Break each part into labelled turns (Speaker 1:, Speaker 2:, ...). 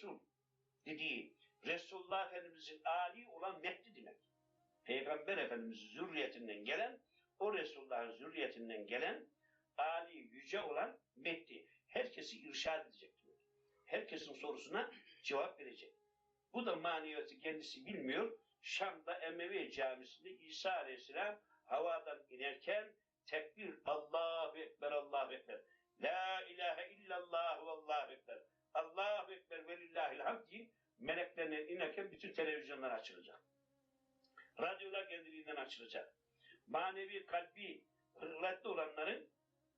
Speaker 1: Resul dediği Resulullah Efendimizin Ali olan Mehdi demek. Peygamber Efendimizin zürriyetinden gelen, o Resulullah'ın zürriyetinden gelen, Ali yüce olan Mehdi. Herkesi irşad edecek diyor. Herkesin sorusuna cevap verecek. Bu da maneviyatı kendisi bilmiyor. Şam'da Emevi Camisi'nde İsa Aleyhisselam havadan inerken tekbir Allahu Ekber, Allahu Ekber. La ilahe illallah ve Allahu Ekber. Allahu Ekber ve lillahil hamd deyin. Meleklerle inerken bütün televizyonlar açılacak. Radyolar kendiliğinden açılacak. Manevi kalbi hırlatlı olanların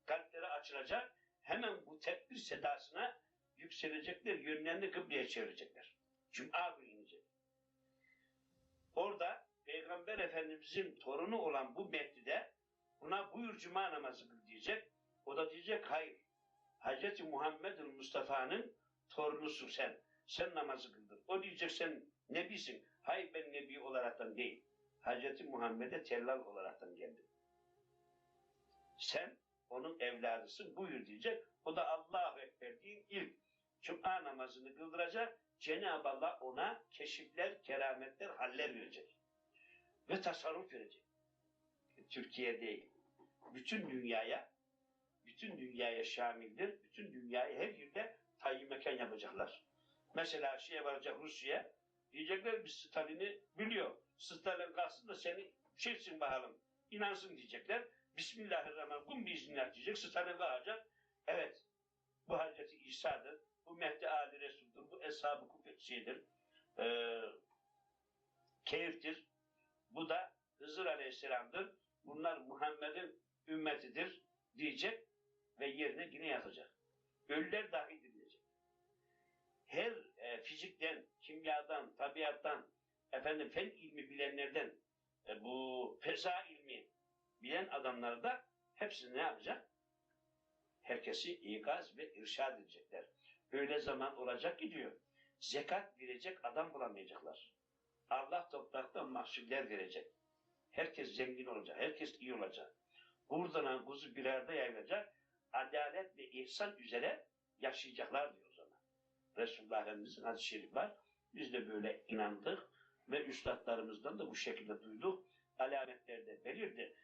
Speaker 1: kalpleri açılacak. Hemen bu tekbir sedasına yükselecekler, yönlerini kıbleye çevirecekler. Cuma günü inecek. Orada Peygamber Efendimizin torunu olan bu Mehdi'de buna buyur cuma namazı kıl diyecek. O da diyecek hayır. Hz. Muhammed'in Mustafa'nın torunusun sen. Sen namazı kıldır. O diyecek sen nebisin. Hayır ben nebi olaraktan değil. Hz. Muhammed'e tellal olaraktan geldim. Sen onun evladısın buyur diyecek. O da Allahu Ekber deyin ilk Cuma namazını kıldıracak. Cenab-ı Allah ona keşifler, kerametler, haller verecek. Ve tasarruf verecek. Türkiye değil. Bütün dünyaya, bütün dünyaya şamildir. Bütün dünyayı her yerde tayin mekan yapacaklar. Mesela şeye varacak Rusya, diyecekler biz Stalin'i biliyor. Stalin kalsın da seni şeysin bakalım, inansın diyecekler. Bismillahirrahmanirrahim, biiznillah diyecek. Stalin kalacak. Evet, bu Hazreti İsa'dır. Bu Mehdi Ali Resul'dur. Bu Eshab-ı Kufetsi'dir. Ee, Keyif'tir. Bu da Hızır Aleyhisselam'dır. Bunlar Muhammed'in ümmetidir diyecek ve yerine yine yatacak. Ölüler dahi kimyadan, tabiattan, efendim fen ilmi bilenlerden, e, bu feza ilmi bilen adamlar da hepsini ne yapacak? Herkesi ikaz ve irşad edecekler. Öyle zaman olacak ki diyor, zekat verecek adam bulamayacaklar. Allah topraktan mahsuller verecek. Herkes zengin olacak, herkes iyi olacak. Buradan kuzu bir arada yayılacak, adalet ve ihsan üzere yaşayacaklar diyor o zaman. Resulullah Efendimiz'in hadis-i şerif var. Biz de böyle inandık ve üstadlarımızdan da bu şekilde duyduk. Alametler de belirdi.